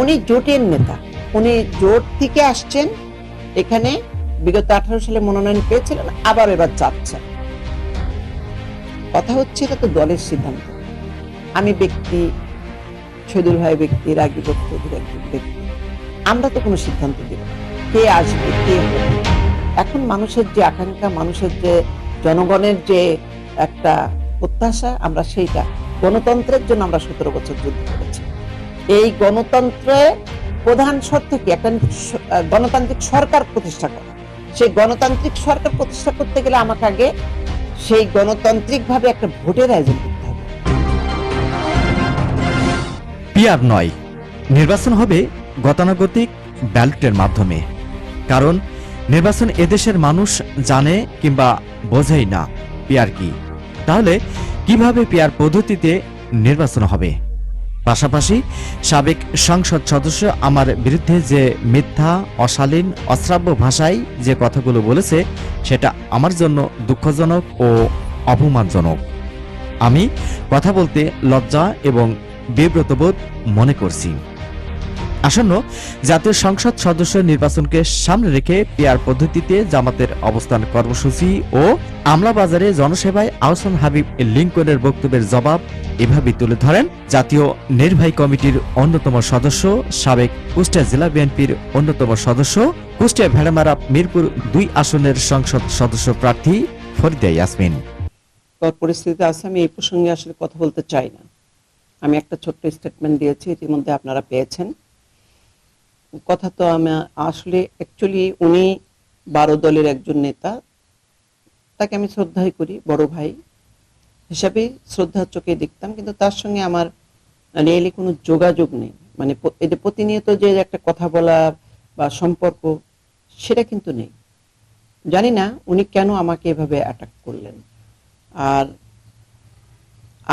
উনি জোটের নেতা। উনি জোট থেকে আসছেন, এখানে বিগত আঠারো সালে মনোনয়ন পেয়েছিলেন, আবার এবার চাচ্ছেন কথা হচ্ছে এটা তো দলের সিদ্ধান্ত। আমি ব্যক্তি শহীদুল ভাই ব্যক্তি রাগী একজন ব্যক্তি। আমরা তো কোনো সিদ্ধান্ত দিব কে আসবে, কে এখন মানুষের যে আকাঙ্ক্ষা, মানুষের যে জনগণের যে একটা প্রত্যাশা, আমরা সেইটা গণতন্ত্রের জন্য আমরা সতেরো বছর যুদ্ধ এই গণতন্ত্রের প্রধান শর্ত কি? একটা গণতান্ত্রিক সরকার প্রতিষ্ঠা করা। সেই গণতান্ত্রিক সরকার প্রতিষ্ঠা করতে গেলে আমাকে আগে সেই গণতান্ত্রিক ভাবে একটা ভোটের আয়োজন করতে হবে। পিয়ার নয়, নির্বাচন হবে গতানুগতিক ব্যালটের মাধ্যমে। কারণ নির্বাচন এদেশের মানুষ জানে কিংবা বোঝেই না পিয়ার কি। তাহলে কীভাবে পিয়ার পদ্ধতিতে নির্বাচন হবে? পাশাপাশি সাবেক সংসদ সদস্য আমার বিরুদ্ধে যে মিথ্যা, অশালীন, অশ্রাব্য ভাষায় যে কথাগুলো বলেছে, সেটা আমার জন্য দুঃখজনক ও অপমানজনক। আমি কথা বলতে লজ্জা এবং বিব্রতবোধ মনে করছি। আসন্ন জাতীয় সংসদ সদস্য নির্বাচনকে সামনে রেখে পেয়ার পদ্ধতিতে জামাতের অবস্থান কর্মসূচি ও আমলা বাজারে জনসেবায় আহসান হাবিব লিঙ্কনের বক্তব্যের জবাব এভাবে তুলে ধরেন জাতীয় নির্বাহী কমিটির অন্যতম সদস্য সাবেক কুষ্টিয়া জেলা বিএনপির অন্যতম সদস্য কুষ্টিয়া ভেড়ামারা মিরপুর দুই আসনের সংসদ সদস্য প্রার্থী ফরিদা ইয়াসমিন। পরিস্থিতিতে আছে, আমি এই প্রসঙ্গে আসলে কথা বলতে চাই না। আমি একটা ছোট্ট স্টেটমেন্ট দিয়েছি, ইতিমধ্যে আপনারা পেয়েছেন। কথা তো আমি আসলে অ্যাকচুয়ালি উনি বারো দলের একজন নেতা। তাকে আমি শ্রদ্ধাই করি, বড় ভাই হিসাবে শ্রদ্ধার চোখে দেখতাম, কিন্তু তার সঙ্গে আমার রিয়েলি কোনো যোগাযোগ নেই। মানে যে প্রতিনিয়ত যে একটা কথা বলা বা সম্পর্ক, সেটা কিন্তু নেই। জানি না উনি কেন আমাকে এভাবে অ্যাটাক করলেন। আর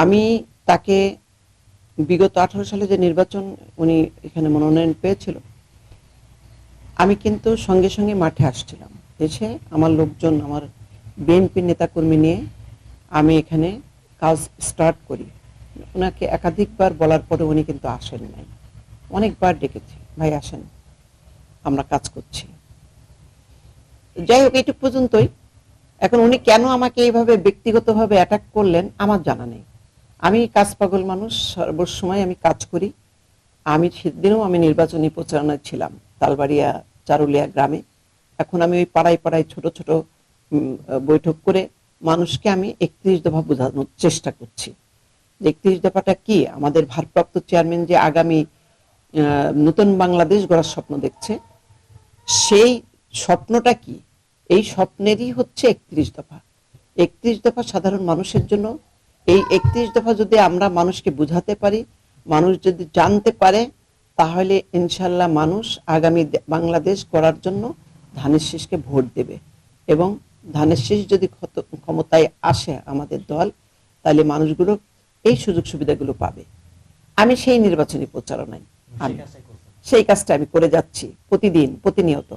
আমি তাকে বিগত আঠারো সালে যে নির্বাচন উনি এখানে মনোনয়ন পেয়েছিল আমি কিন্তু সঙ্গে সঙ্গে মাঠে আসছিলাম। এসে আমার লোকজন, আমার বিএনপি নেতাকর্মী নিয়ে আমি এখানে কাজ স্টার্ট করি। ওনাকে একাধিকবার বলার পরে উনি কিন্তু আসেন নাই অনেকবার ডেকেছি, ভাই, আসেন, আমরা কাজ করছি। যাই হোক, এইটুক পর্যন্তই। এখন উনি কেন আমাকে এইভাবে ব্যক্তিগতভাবে অ্যাটাক করলেন, আমার জানা নেই। আমি কাজ পাগল মানুষ, সর্বসময় আমি কাজ করি। আমি সেদিনও আমি নির্বাচনী প্রচারণায় ছিলাম। তালবাড়িয়া চারুলিয়া গ্রামে। এখন আমি ওই পাড়ায় পাড়ায় ছোট ছোট বৈঠক করে মানুষকে আমি একত্রিশ দফা বোঝানোর চেষ্টা করছি। যে একত্রিশ দফাটা কি? আমাদের ভারপ্রাপ্ত চেয়ারম্যান যে আগামী নতুন বাংলাদেশ গড়ার স্বপ্ন দেখছে, সেই স্বপ্নটা কি? এই স্বপ্নেরই হচ্ছে একত্রিশ দফা। একত্রিশ দফা সাধারণ মানুষের জন্য, এই একত্রিশ দফা যদি আমরা মানুষকে বুঝাতে পারি, মানুষ যদি জানতে পারে তাহলে ইনশাল্লাহ মানুষ আগামী বাংলাদেশ করার জন্য ধানের শীষকে ভোট দেবে। এবং ধানের শীষ যদি ক্ষমতায় আসে আমাদের দল তাহলে মানুষগুলো এই সুযোগ সুবিধাগুলো পাবে। আমি সেই নির্বাচনী প্রচারণায় আমি সেই কাজটা আমি করে যাচ্ছি প্রতিদিন প্রতিনিয়ত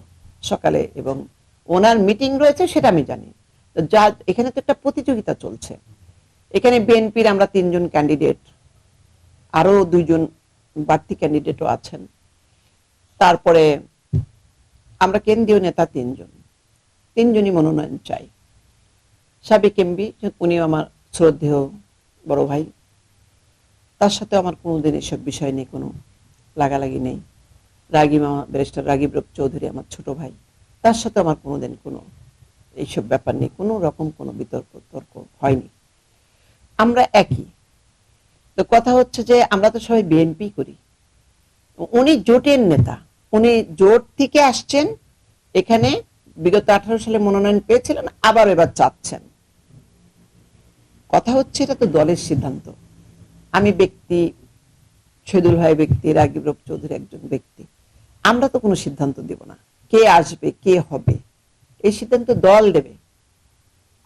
সকালে এবং ওনার মিটিং রয়েছে সেটা আমি জানি। যা এখানে তো একটা প্রতিযোগিতা চলছে। এখানে বিএনপির আমরা তিনজন ক্যান্ডিডেট আরও দুইজন বাড়তি ক্যান্ডিডেটও আছেন। তারপরে আমরা কেন্দ্রীয় নেতা তিনজন। তিনজনই মনোনয়ন চাই। সাবেক এমবি উনিও আমার শ্রদ্ধেয় বড় ভাই। তার সাথে আমার কোনোদিন এসব বিষয় নিয়ে কোনো লাগালাগি নেই। রাগিব আমার ব্যারিস্টার রাগিব চৌধুরী আমার ছোট ভাই। তার সাথে আমার কোনোদিন কোনো এইসব ব্যাপার নেই। কোনো রকম কোনো বিতর্ক তর্ক হয়নি। আমরা একই। তো কথা হচ্ছে যে আমরা তো সবাই বিএনপি করি। উনি জোটের নেতা। উনি জোট থেকে আসছেন, এখানে বিগত আঠারো সালে মনোনয়ন পেয়েছিলেন, আবার এবার চাচ্ছেন কথা হচ্ছে এটা তো দলের সিদ্ধান্ত। আমি ব্যক্তি, শহীদুল ভাই ব্যক্তি, রাগিব রব চৌধুরী একজন ব্যক্তি। আমরা তো কোনো সিদ্ধান্ত দিব না। কে আসবে, কে হবে? এই সিদ্ধান্ত দল দেবে।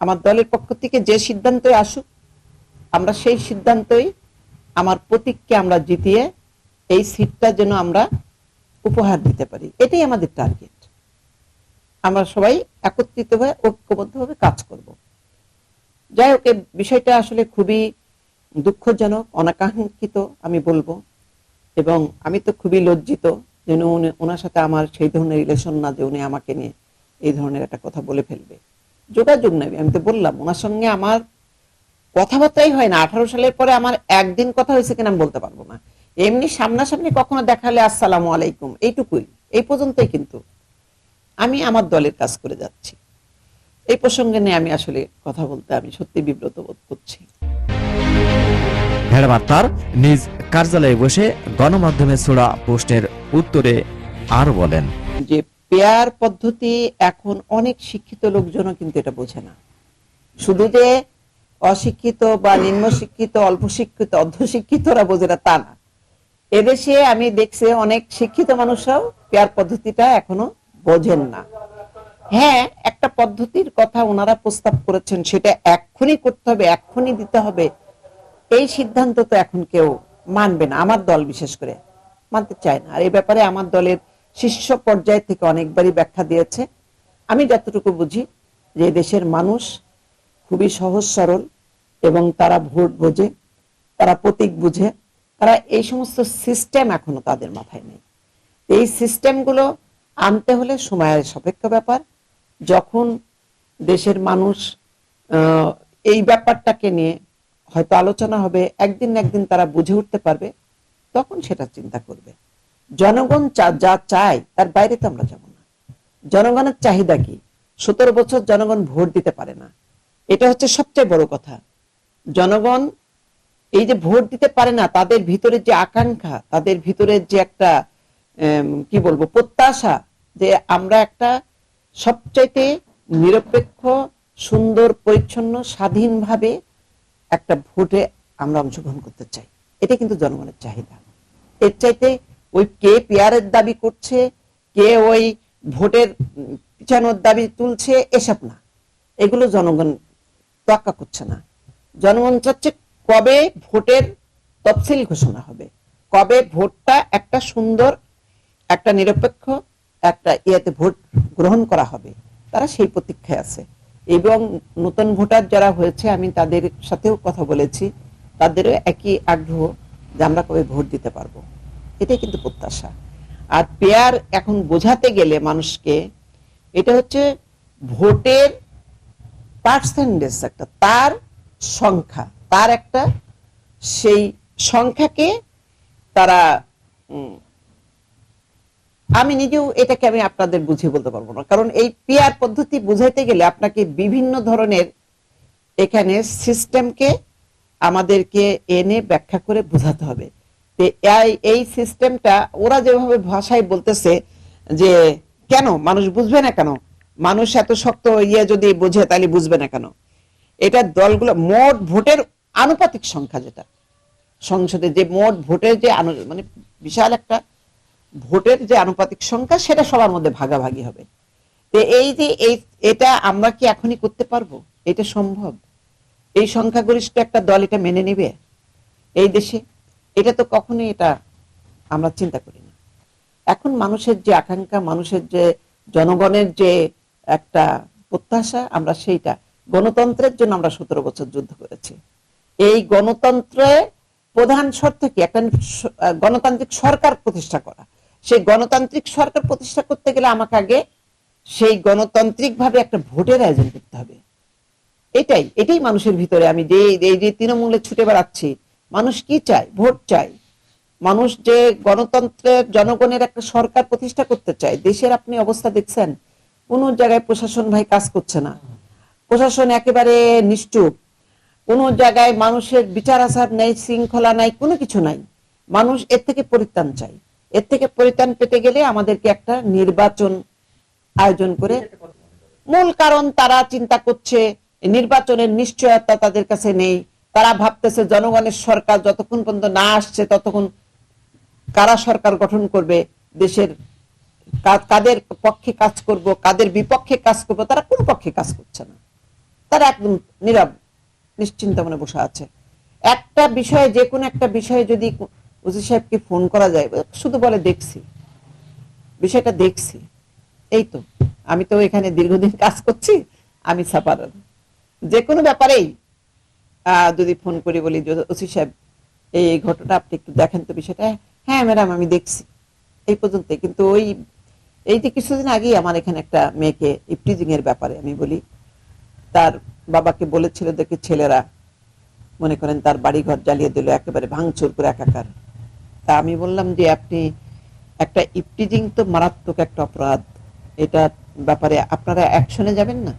আমার দলের পক্ষ থেকে যে সিদ্ধান্ত আসুক, আমরা সেই সিদ্ধান্তই আমার প্রতীককে আমরা জিতিয়ে এই সিটটা যেন আমরা উপহার দিতে পারি। এটাই আমাদের টার্গেট আমরা সবাই একত্রিত হয়ে ঐক্যবদ্ধভাবে কাজ করব। যাই হোক বিষয়টা আসলে খুবই দুঃখজনক, অনাকাঙ্ক্ষিত আমি বলব। এবং আমি তো খুবই লজ্জিত যেন উনি, ওনার সাথে আমার সেই ধরনের রিলেশন না যে উনি আমাকে নিয়ে এই ধরনের একটা কথা বলে ফেলবে। যোগাযোগ নেবে আমি তো বললাম, ওনার সঙ্গে আমার কথাবার্তাই হয় না। আঠারো সালের পরে আমার একদিন কথা হয়েছে কিনা আমি বলতে পারব না। এমনি সামনাসামনি কখনো দেখালে আসসালামু আলাইকুম এইটুকুই। এই পর্যন্তই কিন্তু আমি আমার দলের কাজ করে যাচ্ছি। এই প্রসঙ্গে নিয়ে আমি আসলে কথা বলতে আমি সত্যি বিব্রত বোধ করছি। ম্যাডাম আক্তার নিজ কার্যালয়ে বসে গণমাধ্যমে ছোড়া পোস্টের উত্তরে আরও বলেন। যে পেয়ার পদ্ধতি এখন অনেক শিক্ষিত লোকজনও কিন্তু এটা বোঝে না। শুধু যে অশিক্ষিত বা নিম্ন শিক্ষিত অল্প শিক্ষিত অর্ধশিক্ষিতরা বোঝে না, তা না। এদেশে আমি দেখছি অনেক শিক্ষিত মানুষরাও পেয়ার পদ্ধতিটা এখনও বোঝেন না। হ্যাঁ একটা পদ্ধতির কথা ওনারা প্রস্তাব করেছেন, সেটা এক্ষুনি করতে হবে, এক্ষুনি দিতে হবে। এই সিদ্ধান্ত তো এখন কেউ মানবে না, আমার দল বিশেষ করে মানতে চায় না। আর এই ব্যাপারে আমার দলের শীর্ষ পর্যায় থেকে অনেকবারই ব্যাখ্যা দিয়েছে। আমি যতটুকু বুঝি যে দেশের মানুষ খুবই সহজ সরল এবং তারা ভোট বোঝে, তারা প্রতীক বুঝে, তারা এই সমস্ত সিস্টেম এখনও তাদের মাথায় নেই। এই সিস্টেমগুলো আনতে হলে সময়ের সাপেক্ষ ব্যাপার। যখন দেশের মানুষ এই ব্যাপারটাকে নিয়ে হয়তো আলোচনা হবে, একদিন না একদিন তারা বুঝে উঠতে পারবে, তখন সেটা চিন্তা করবে। জনগণ যা চায়, তার বাইরে তো আমরা যাব না। জনগণের চাহিদা কি? সতেরো বছর জনগণ ভোট দিতে পারে না। এটা হচ্ছে সবচেয়ে বড় কথা। জনগণ এই যে ভোট দিতে পারে না, তাদের ভিতরে যে আকাঙ্ক্ষা, তাদের ভিতরে যে একটা কি বলব, প্রত্যাশা যে আমরা একটা সবচাইতে নিরপেক্ষ, সুন্দর, পরিচ্ছন্ন, স্বাধীনভাবে একটা ভোটে আমরা অংশগ্রহণ করতে চাই। এটা কিন্তু জনগণের চাহিদা। এর চাইতে ওই কে পেয়ারের দাবি করছে, কে ওই ভোটের পিছানোর দাবি তুলছে, এসব না। এগুলো জনগণ তোয়াক্কা করছে না। জনগণ হচ্ছে কবে ভোটের তফসিল ঘোষণা হবে। কবে ভোটটা একটা সুন্দর, একটা নিরপেক্ষ, একটা ইয়েতে ভোট গ্রহণ করা হবে, তারা সেই প্রতীক্ষায় আছে। এবং নতুন ভোটার যারা হয়েছে, আমি তাদের সাথেও কথা বলেছি, তাদেরও একই আগ্রহ যে আমরা কবে ভোট দিতে পারব। এটাই কিন্তু প্রত্যাশা। আর পেয়ার এখন বোঝাতে গেলে মানুষকে, এটা হচ্ছে ভোটের পার্সেন্টেজ একটা, তার সংখ্যা। তার একটা, সেই সংখ্যাকে তারা আমি নিজেও এটাকে আমি আপনাদের বুঝিয়ে বলতে পারব না। কারণ এই পিয়ার পদ্ধতি বুঝাইতে গেলে আপনাকে বিভিন্ন ধরনের এখানে সিস্টেমকে আমাদেরকে এনে ব্যাখ্যা করে বোঝাতে হবে। এই সিস্টেমটা ওরা যেভাবে ভাষায় বলতেছে যে কেন? মানুষ বুঝবে না কেন? মানুষ এত শক্ত ইয়ে যদি বোঝে, তাহলে বুঝবে না কেন? এটা দলগুলো মোট ভোটের আনুপাতিক সংখ্যা যেটা। সংসদে যে মোট ভোটের যে মানে বিশাল একটা ভোটের যে আনুপাতিক সংখ্যা, সেটা সবার মধ্যে ভাগাভাগি হবে। তো এই যে এই এটা আমরা কি এখনই করতে পারব? এটা সম্ভব? এই সংখ্যাগরিষ্ঠ একটা দল এটা মেনে নেবে? এই দেশে? এটা তো কখনোই এটা আমরা চিন্তা করি না এখন মানুষের যে আকাঙ্ক্ষা, মানুষের যে জনগণের যে একটা প্রত্যাশা, আমরা সেইটা গণতন্ত্রের জন্য আমরা সতেরো বছর যুদ্ধ করেছি। এই গণতন্ত্রের প্রধান শর্ত কি? একটা গণতান্ত্রিক সরকার প্রতিষ্ঠা করা। সেই গণতান্ত্রিক সরকার প্রতিষ্ঠা করতে গেলে আমাকে আগে সেই গণতান্ত্রিক ভাবে একটা ভোটের আয়োজন করতে হবে। এটাই এটাই মানুষের ভিতরে আমি যে এই যে তৃণমূলে ছুটে বেড়াচ্ছি, মানুষ কি চায়? ভোট চায়। মানুষ যে গণতন্ত্রের জনগণের একটা সরকার প্রতিষ্ঠা করতে চায়, দেশের আপনি অবস্থা দেখছেন, কোন জায়গায় প্রশাসন ভাই কাজ করছে না। প্রশাসন একেবারে নিশ্চুপ কোন জায়গায় মানুষের বিচার আচার নেই শৃঙ্খলা নাই, কোনো কিছু নাই। মানুষ এর থেকে পরিত্রাণ চাই এর থেকে পরিত্রাণ পেতে গেলে আমাদেরকে একটা নির্বাচন আয়োজন করে মূল কারণ তারা চিন্তা করছে, নির্বাচনের নিশ্চয়তা তাদের কাছে নেই। তারা ভাবতেছে জনগণের সরকার যতক্ষণ পর্যন্ত না আসছে, ততক্ষণ কারা সরকার গঠন করবে, দেশের কাদের পক্ষে কাজ করব, কাদের বিপক্ষে কাজ করব, তারা কোন পক্ষে কাজ করছে না। তারা একদম নীরব, নিশ্চিন্ত মনে বসে আছে। একটা বিষয়ে যে কোনো একটা বিষয়ে যদি ওসি সাহেবকে ফোন করা যায়, শুধু বলে দেখছি। বিষয়টা দেখছি। এই তো, আমি তো এখানে দীর্ঘদিন কাজ করছি, আমি সাপার যে কোনো ব্যাপারেই যদি ফোন করি বলি ওসি সাহেব, এই এই ঘটনা আপনি একটু দেখেন তো বিষয়টা। হ্যাঁ ম্যাডাম, আমি দেখছি। এই পর্যন্ত কিন্তু ওই, এই যে কিছুদিন আগেই আমার এখানে একটা মেয়েকে ইপটিজিং এর ব্যাপারে আমি বলি তার বাবাকে বলেছিল, দেখে ছেলেরা, মনে করেন, তার বাড়িঘর জ্বালিয়ে দিল, একেবারে ভাঙচুর করে একাকার। তা আমি বললাম যে, আপনি একটা ইপটিজিং তো মারাত্মক একটা অপরাধ। এটা ব্যাপারে আপনারা অ্যাকশনে যাবেন না।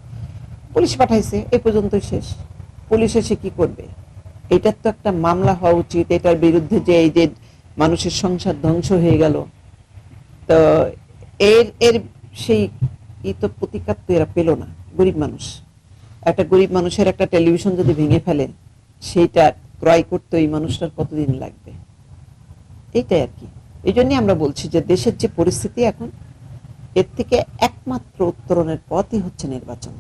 পুলিশ পাঠাইছে, এ পর্যন্ত শেষ। পুলিশ এসে কি করবে? এটার তো একটা মামলা হওয়া উচিত। এটার বিরুদ্ধে যে এই যে মানুষের সংসার ধ্বংস হয়ে গেল, তো এর এর সেই ই তো প্রতিকার তো এরা পেল না, গরিব মানুষ। একটা গরিব মানুষের একটা টেলিভিশন যদি ভেঙে ফেলে, সেইটা ক্রয় করতে ওই মানুষটার কতদিন লাগবে? এইটাই আর কি। এই জন্যই আমরা বলছি যে দেশের যে পরিস্থিতি এখন, এর থেকে একমাত্র উত্তরণের পথই হচ্ছে নির্বাচন।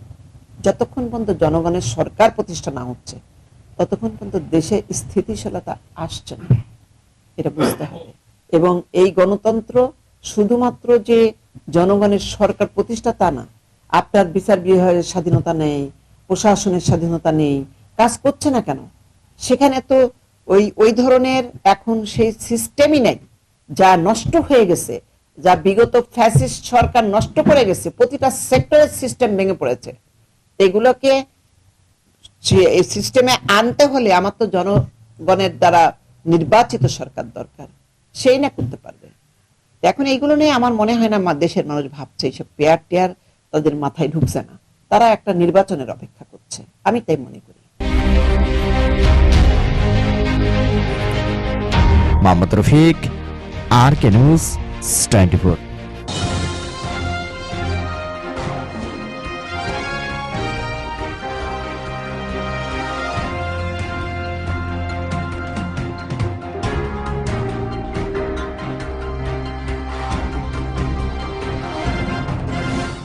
যতক্ষণ পর্যন্ত জনগণের সরকার প্রতিষ্ঠা না হচ্ছে, ততক্ষণ পর্যন্ত দেশে স্থিতিশীলতা আসছে না। এটা বুঝতে হবে। এবং এই গণতন্ত্র শুধুমাত্র যে জনগণের সরকার প্রতিষ্ঠা তা না, আপনার বিচার বিভাগের স্বাধীনতা নেই প্রশাসনের স্বাধীনতা নেই, কাজ করছে না কেন? সেখানে তো ওই ওই ধরনের এখন সেই সিস্টেমই নেই, যা নষ্ট হয়ে গেছে, যা বিগত ফ্যাসিস্ট সরকার নষ্ট করে গেছে, প্রতিটা সেক্টরের সিস্টেম ভেঙে পড়েছে। এগুলোকে সিস্টেমে আনতে হলে আমার তো জনগণের দ্বারা নির্বাচিত সরকার দরকার, সেই না করতে পারবে। এখন এইগুলো নিয়ে আমার মনে হয় না দেশের মানুষ ভাবছে, এইসব পেয়ার টেয়ার তাদের মাথায় ঢুকছে না। তারা একটা নির্বাচনের অপেক্ষা করছে। আমি তাই মনে করি। Mohammad Rafiq, R K news, twenty